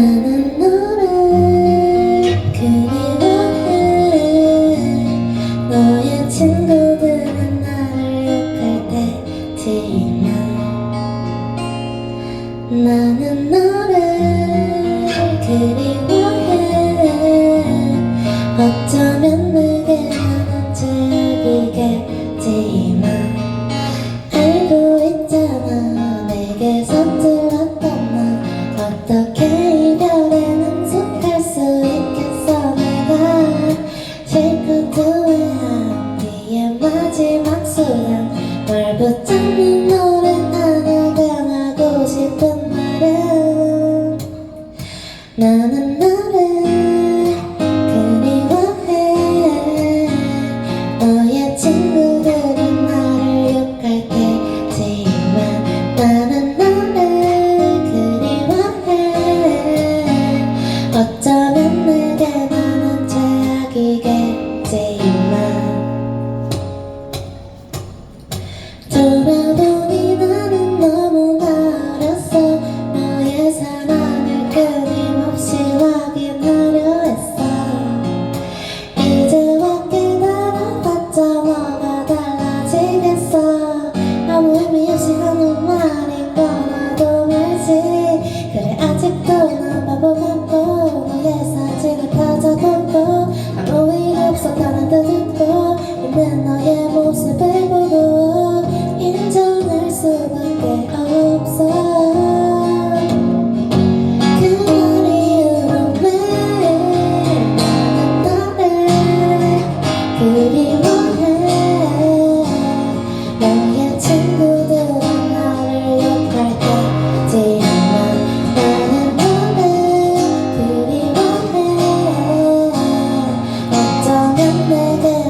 나는 너를 그리워해 너의 친구들은 나를 욕할 때 지나 나는 너를 to more than